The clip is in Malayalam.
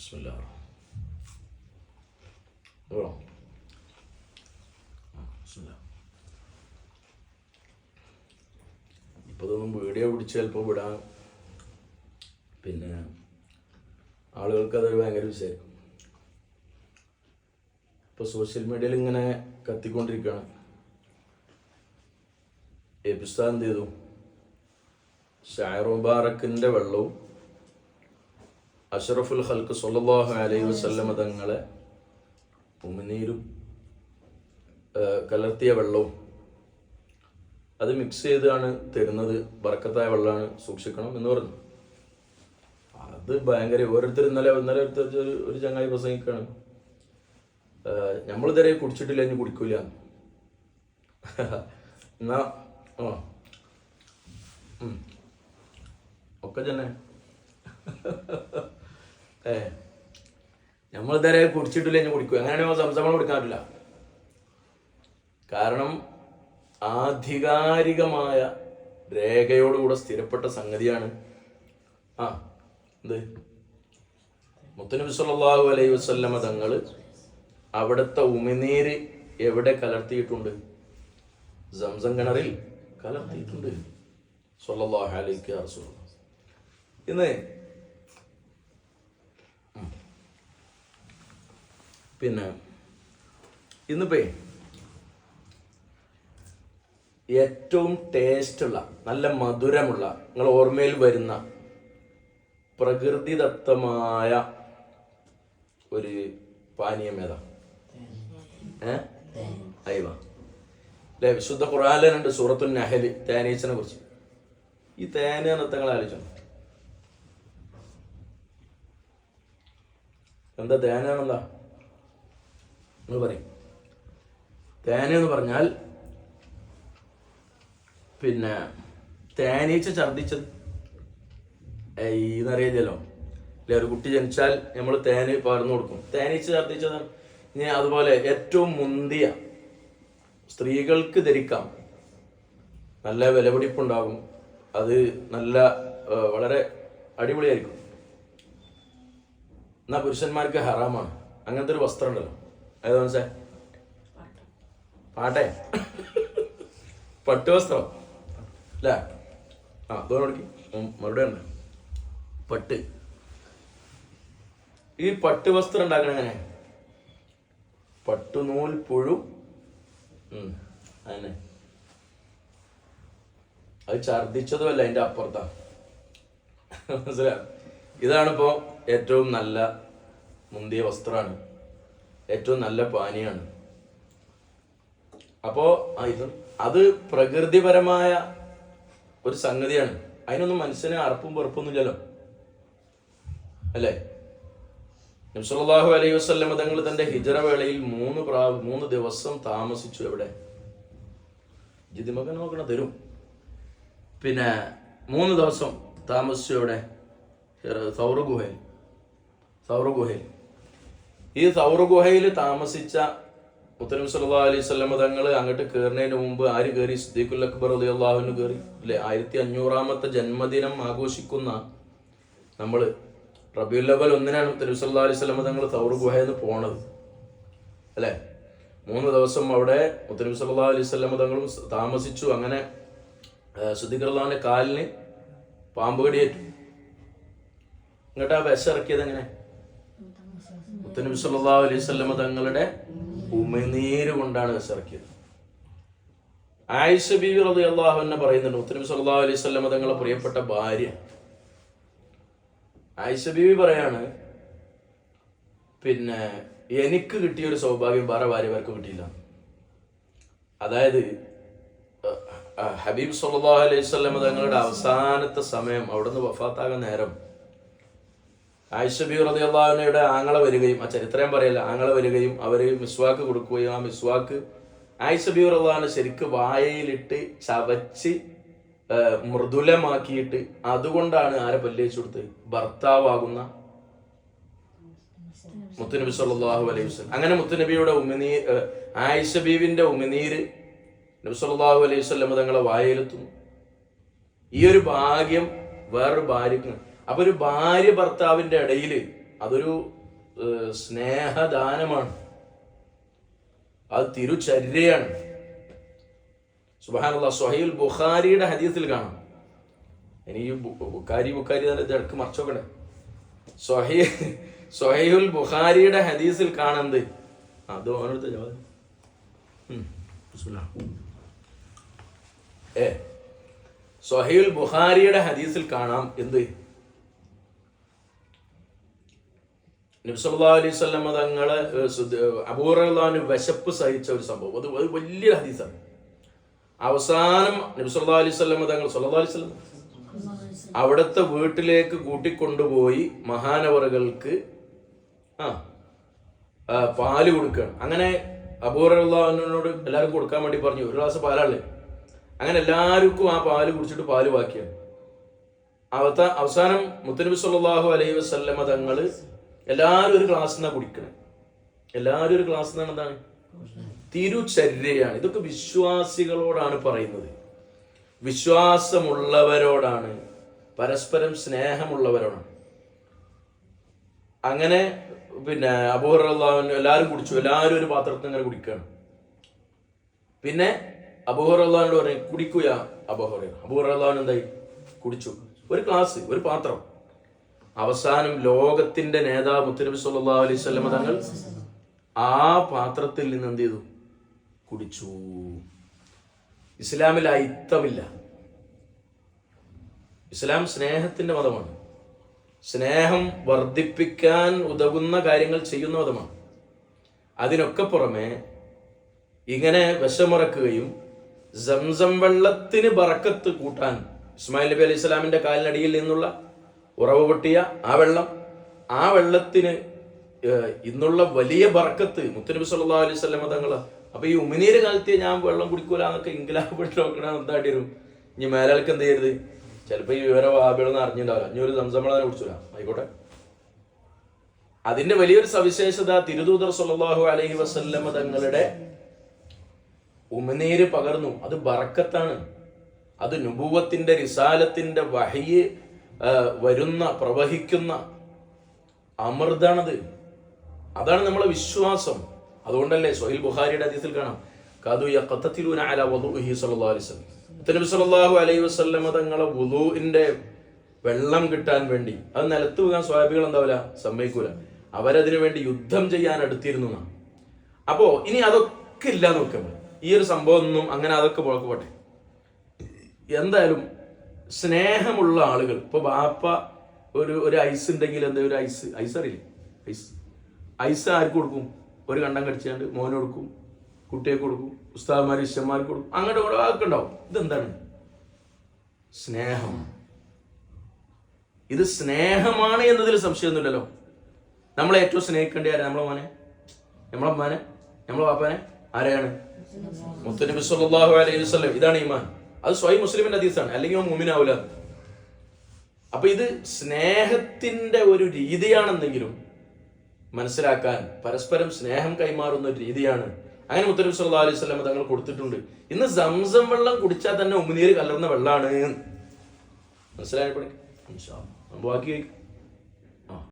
ബിസ്മില്ലാ الله الرحمن ബിസ്മില്ലാ. ഇപ്പൊ ഇതൊന്നും വീഡിയോ പിടിച്ച് ചിലപ്പോൾ വിടാൻ പിന്നെ ആളുകൾക്ക് അതൊരു ഭയങ്കര വിഷയമായിരിക്കും ഇപ്പോൾ സോഷ്യൽ മീഡിയയിൽ ഇങ്ങനെ കത്തിക്കൊണ്ടിരിക്കുകയാണ് എബിസ്ത എന്ത് ചെയ്തു? ഷായർ മുബാറക്കിന്റെ വെള്ളവും അഷറഫുൽ ഹൽക്ക് സല്ലല്ലാഹു അലൈഹി വസല്ലമ തങ്ങളെ ഉമിനീരും കലർത്തിയ വെള്ളവും അത് മിക്സ് ചെയ്താണ് തരുന്നത്. ബർക്കത്തായ വെള്ളമാണ് സൂക്ഷിക്കണം എന്ന് പറഞ്ഞു. അത് ഭയങ്കര ഓരോരുത്തർ ഇന്നലെ ഇന്നലെ ഒരു ഒരു ചങ്ങായി പ്രസംഗിക്കാണ് നമ്മളിതുവരെ കുടിച്ചിട്ടില്ല ഇനി കുടിക്കൂല. എന്നാ ഉം. ഒക്കെ തന്നെ. ഏ. നമ്മൾ ഇതുവരെ കുടിച്ചിട്ടില്ല ഞാൻ കുടിക്കും അങ്ങനെയാണെങ്കിൽ സംശയം കുടിക്കാൻ പറ്റില്ല. കാരണം ആധികാരികമായ രേഖയോടുകൂടെ സ്ഥിരപ്പെട്ട സംഗതിയാണ്. ആ എന്ത്? മുത്തനബി സല്ലല്ലാഹു അലൈഹി വസല്ലമ തങ്ങൾ അവിടുത്തെ ഉമിനീര് എവിടെ കലർത്തിയിട്ടുണ്ട്? സംസം കിണറിൽ കലർത്തിയിട്ടുണ്ട്. സല്ലല്ലാഹു അലൈഹി അറസു ഇന്ന് പിന്നെ ഇന്നിപ്പേ ഏറ്റവും ടേസ്റ്റുള്ള നല്ല മധുരമുള്ള നിങ്ങൾ ഓർമ്മയിൽ വരുന്ന പ്രകൃതിദത്തമായ ഒരു പാനീയം ഏതാ? ഏ? അയവ. അല്ലേ വിശുദ്ധ ഖുറാലനുണ്ട് സൂറത്തു നഹൽ തേനീച്ചനെ കുറിച്ച്. ഈ തേന നൃത്തങ്ങൾ ആലോചിച്ചു. എന്താ തേന നിങ്ങൾ പറയും. തേന എന്ന് പറഞ്ഞാൽ പിന്നെ തേനീച്ച ഛർദിച്ചത് ഈന്നറിയില്ലല്ലോ അല്ലെ? ഒരു കുട്ടി ജനിച്ചാൽ നമ്മൾ തേന് പകർന്നു കൊടുക്കും. തേനീച്ച ഛർദിച്ചത് ഇനി അതുപോലെ ഏറ്റവും മുന്തിയ സ്ത്രീകൾക്ക് ധരിക്കാം. നല്ല വിലപിടിപ്പുണ്ടാകും. അത് നല്ല വളരെ അടിപൊളിയായിരിക്കും. എന്നാ പുരുഷന്മാർക്ക് ഹറാമാണ്. അങ്ങനത്തെ ഒരു വസ്ത്രം ഉണ്ടല്ലോ. ഏതാ മനസ്സേ? പാട്ടേ. പട്ടുവസ്ത്രം. അല്ലേ? ആ അതോടൊക്കെ മറുപടി ഉണ്ട്. പട്ട്. ഈ പട്ട് വസ്ത്രം ഉണ്ടാക്കണ എങ്ങനെ? പട്ടുനൂൽ പുഴു. അതന്നെ. അത് ഛർദിച്ചതുമല്ല അതിന്റെ അപ്പുറത്താ. മനസ്സിലാ ഇതാണിപ്പോ ഏറ്റവും നല്ല മുന്തിയ വസ്ത്രമാണ്. ഏറ്റവും നല്ല പാനീയാണ്. അപ്പോ ഇത് അത് പ്രകൃതിപരമായ ഒരു സംഗതിയാണ്. അതിനൊന്നും മനസ്സിന് അറപ്പും വെറുപ്പൊന്നും ഇല്ലല്ലോ അല്ലേ നബ്സല്ലാഹു അലൈഹി വസ്ലം തങ്ങൾ തന്റെ ഹിജറ വേളയിൽ മൂന്ന് പ്രാ മൂന്ന് ദിവസം താമസിച്ചു എവിടെ? ജിതിമകൻ നോക്കണ തരും. പിന്നെ മൂന്ന് ദിവസം താമസിച്ചു എവിടെ? സൗറ ഗുഹയിൽ സൗറ ഗുഹയിൽ ഈ സൗറ ഗുഹയിൽ താമസിച്ച മുത്തനബി സല്ലാ അലൈഹി വസല്ലം തങ്ങൾ അങ്ങോട്ട് കയറുന്നതിന് മുമ്പ് ആര് കയറി സിദ്ദീഖുൽ അക്ബർ അലി അള്ളാഹുവിന് കയറി അല്ലെ? ആയിരത്തി അഞ്ഞൂറാമത്തെ ജന്മദിനം ആഘോഷിക്കുന്ന നമ്മൾ റബിയുൽ അവൽ ഒന്നിനാണ് മുത്തനബി സല്ലാ അലൈഹി വസല്ലം തങ്ങൾ സൗർ ഗുഹയിൽ നിന്ന് പോണത്. അല്ലേ? മൂന്ന് ദിവസം അവിടെ മുത്തനബി സല്ലാ അലൈഹി വസല്ലം തങ്ങളും താമസിച്ചു. അങ്ങനെ സിദ്ദീഖ് അള്ളാഹുവിന്റെ കാലിന് പാമ്പ് കടിയേറ്റു. എന്നിട്ട് ആ വിഷം ഇറക്കിയത് എങ്ങനെ? മുത്തനബി സല്ലല്ലാഹു അലൈഹി തങ്ങളുടെ ഉമിനീര് കൊണ്ടാണ് കസറക്കിയത് ആയിഷ ബീവി റളിയല്ലാഹു അൻഹ പറയുന്നുണ്ട് മുത്തനബി സല്ലല്ലാഹു അലൈഹി തങ്ങളെ പ്രിയപ്പെട്ട ഭാര്യ. ആയിഷ ബീവി പറയാണ് പിന്നെ എനിക്ക് കിട്ടിയ ഒരു സൗഭാഗ്യം വേറെ ഭാര്യമാർക്ക് കിട്ടിയില്ല. അതായത് ഹബീബ് സല്ലല്ലാഹു അലൈഹി വസല്ലം തങ്ങളുടെ അവസാനത്തെ സമയം അവിടുന്ന് വഫാത്താകുന്ന നേരം ആയിഷബി റതിയുള്ളവനയുടെ ആങ്ങള വരികയും ആ ചരിത്രം പറയല്ല ആങ്ങള വരികയും അവർ മിസ്വാക്ക് കൊടുക്കുകയും ആ മിസ്വാക്ക് ആയിഷബി റളിയല്ലാഹുവിനെ ശരിക്ക് വായയിലിട്ട് ചവച്ച് മൃദുലമാക്കിയിട്ട് അതുകൊണ്ടാണ് ആരെ പല്ലേച്ചു കൊടുത്ത് ഭർത്താവാകുന്ന മുത്തുനബി സല്ലല്ലാഹു അലൈഹി വസ്ലം അങ്ങനെ മുത്തുനബിയുടെ ഉമിനീർ ആയിഷ ബീവിന്റെ ഉമിനീര് നബി സല്ലല്ലാഹു അലൈഹി വസ്ലം തങ്ങളെ വായയിലെത്തുന്നു. ഈ ഒരു ഭാഗ്യം വേറൊരു ഭാര്യക്ക് അപ്പൊ ഒരു ഭാര്യ ഭർത്താവിന്റെ ഇടയിൽ അതൊരു സ്നേഹദാനമാണ്. അത് തിരുചര്യയാണ്. സുബാനുള്ള സൊഹൈൽ ബുഖാരിയുടെ ഹദീസിൽ കാണാം. ഇനി ബുഖാരി ബുഖാരി തന്നെ ഇത് ഇടയ്ക്ക് മറച്ചോക്കണേ സൊഹൈ സൊഹൈൽ ബുഖാരിയുടെ ഹദീസിൽ കാണുന്നത് അത് ഓനെടുത്ത ജവാബ്. ഏ സൊഹൈൽ ബുഖാരിയുടെ ഹദീസിൽ കാണാം എന്ത്? നബ്സല്ലാ അലൈഹി സ്വലമ തങ്ങളെ അബൂറാന് വിശപ്പ് സഹിച്ച ഒരു സംഭവം. അത് വലിയ ഹദീസാണ്. അവസാനം നബ്സല്ലാ അലൈഹി തങ്ങൾ സല്ലാ അലൈഹി സ്വലം അവിടുത്തെ വീട്ടിലേക്ക് കൂട്ടിക്കൊണ്ടുപോയി മഹാനവറുകൾക്ക് ആ പാൽ കൊടുക്കുകയാണ്. അങ്ങനെ അബൂറഹ്ലാനോട് എല്ലാവർക്കും കൊടുക്കാൻ വേണ്ടി പറഞ്ഞു. ഒരു ഗ്ലാസ് പാലാണ് അങ്ങനെ എല്ലാവർക്കും ആ പാൽ കുടിച്ചിട്ട് പാൽ ബാക്കിയാണ് അവത്ത അവസാനം മുത്തനബി സല്ലല്ലാഹു അലൈഹി വസല്ലമ തങ്ങൾ എല്ലാവരും ഒരു ഗ്ലാസ് എന്നാ കുടിക്കണേ. എല്ലാവരും ഒരു ഗ്ലാസ് നിന്നാണ് എന്താണ്? തിരുചര്യയാണ്. ഇതൊക്കെ വിശ്വാസികളോടാണ് പറയുന്നത്. വിശ്വാസമുള്ളവരോടാണ്. പരസ്പരം സ്നേഹമുള്ളവരോടാണ്. അങ്ങനെ പിന്നെ അബൂഹുറല്ലാഹു എല്ലാവരും കുടിച്ചു. എല്ലാവരും ഒരു പാത്രത്തിൽ അങ്ങനെ കുടിക്കുകയാണ് പിന്നെ അബൂഹുറല്ലാഹുനോട് പറഞ്ഞു കുടിക്കുക അബൂഹുറ അബൂഹുറല്ലാഹുൻ എന്തായി? കുടിച്ചു. ഒരു ഗ്ലാസ് ഒരു പാത്രം. അവസാനം ലോകത്തിന്റെ നേതാവ് മുത്തനബി സല്ലാ അലൈഹി സ്വലമ തങ്ങൾ ആ പാത്രത്തിൽ നിന്ന് എന്ത് ചെയ്തു? കുടിച്ചു. ഇസ്ലാമിൽ അയിത്തമില്ല. ഇസ്ലാം സ്നേഹത്തിന്റെ മതമാണ്. സ്നേഹം വർദ്ധിപ്പിക്കാൻ ഉതകുന്ന കാര്യങ്ങൾ ചെയ്യുന്ന മതമാണ്. അതിനൊക്കെ പുറമെ ഇങ്ങനെ വിഷമിറക്കുകയും സംസം വെള്ളത്തിന് ബറക്കത്ത് കൂട്ടാൻ ഇസ്മായിൽ നബി അലൈഹി സ്വലാമിന്റെ കാലിനടിയിൽ നിന്നുള്ള ഉറവ് പൊട്ടിയ ആ വെള്ളം ആ വെള്ളത്തിന് ഇന്നുള്ള വലിയ ബറക്കത്ത് മുത്തനബി സല്ലല്ലാഹു അലൈഹി വസല്ലം തങ്ങൾ അപ്പൊ ഈ ഉമിനീര് കാലത്ത് ഞാൻ വെള്ളം കുടിക്കൂല എന്നൊക്കെ ഇംഗ്ലാബ് പെട്ട് നോക്കണ എന്താണ്ടി വരും? ഇനി മേലാൾക്ക് എന്ത് ചെയ്യരുത്? ചിലപ്പോ ഈ വിവരം ആബിളൊന്നും അറിഞ്ഞിട്ടുണ്ടാവില്ല ഇനി ഒരു സംസമ്മളെ കുടിച്ചില്ല ആയിക്കോട്ടെ. അതിന്റെ വലിയൊരു സവിശേഷത തിരുദൂതർ സല്ലല്ലാഹു അലൈഹി വസല്ലമ തങ്ങളുടെ ഉമിനീര് പകർന്നു. അത് ബറക്കത്താണ് അത് നുബൂവത്തിന്റെ റിസാലത്തിന്റെ വഹയ്യ് വരുന്ന പ്രവഹിക്കുന്ന അമൃതാണത്. അതാണ് നമ്മളെ വിശ്വാസം. അതുകൊണ്ടല്ലേ സൊഹൈൽ ബുഹാരിയുടെ ഹദീസിൽ കാണാം. നബി അലൈഹി വസല്ലമ തങ്ങളെ വുദൂഇന്റെ വെള്ളം കിട്ടാൻ വേണ്ടി അത് നിലത്ത് പോകാൻ സ്വാഭികൾ എന്താവില്ല സമ്മതിക്കൂല. അവരതിനു വേണ്ടി യുദ്ധം ചെയ്യാൻ അടുത്തിരുന്നു അപ്പോ ഇനി അതൊക്കെ ഇല്ല നോക്കുമ്പോൾ ഈ ഒരു സംഭവം ഒന്നും അങ്ങനെ അതൊക്കെ പോകട്ടെ എന്തായാലും സ്നേഹമുള്ള ആളുകൾ. ഇപ്പൊ ബാപ്പ ഒരു ഒരു ഐസ് ഉണ്ടെങ്കിൽ എന്താ ഒരു ഐസ്? ഐസ് അറിയില്ലേ? ഐസ്. ഐസ് ആർക്ക് കൊടുക്കും? ഒരു കണ്ടം കടിച്ചാണ്ട് മോന് കൊടുക്കും കുട്ടിയെ കൊടുക്കും ഉസ്താദ്മാർ ഇഷ്ടന്മാർക്ക് കൊടുക്കും. അങ്ങോട്ട് കൂടെ ആൾക്ക് ഉണ്ടാവും. ഇതെന്താണ്? സ്നേഹം. ഇത് സ്നേഹമാണ് എന്നതിൽ സംശയമൊന്നുമില്ലല്ലോ. നമ്മളെ ഏറ്റവും സ്നേഹിക്കേണ്ട ആരാ? നമ്മളെ മോനെ? നമ്മളെ അമ്മാനെ നമ്മളെ പാപ്പാനെ ആരെയാണ്? മുത്തനബി സല്ലല്ലാഹു അലൈഹി വസല്ലം. ഇതാണ് ഈമാൻ. അത് സ്വയം മുസ്ലിമിന്റെ ഹദീസാണ്. അല്ലെങ്കിൽ അവൻ മുമിനാവൂല അപ്പൊ ഇത് സ്നേഹത്തിന്റെ ഒരു രീതിയാണെന്നെങ്കിലും മനസ്സിലാക്കാൻ പരസ്പരം സ്നേഹം കൈമാറുന്ന ഒരു രീതിയാണ്. അങ്ങനെ മുത്തനബി സല്ലാ അലൈഹി സ്വലം തങ്ങൾ കൊടുത്തിട്ടുണ്ട്. ഇന്ന് സംസം വെള്ളം കുടിച്ചാൽ തന്നെ ഉമിനീര് കലർന്ന വെള്ളമാണ് മനസ്സിലായപ്പോഴേ ബാക്കി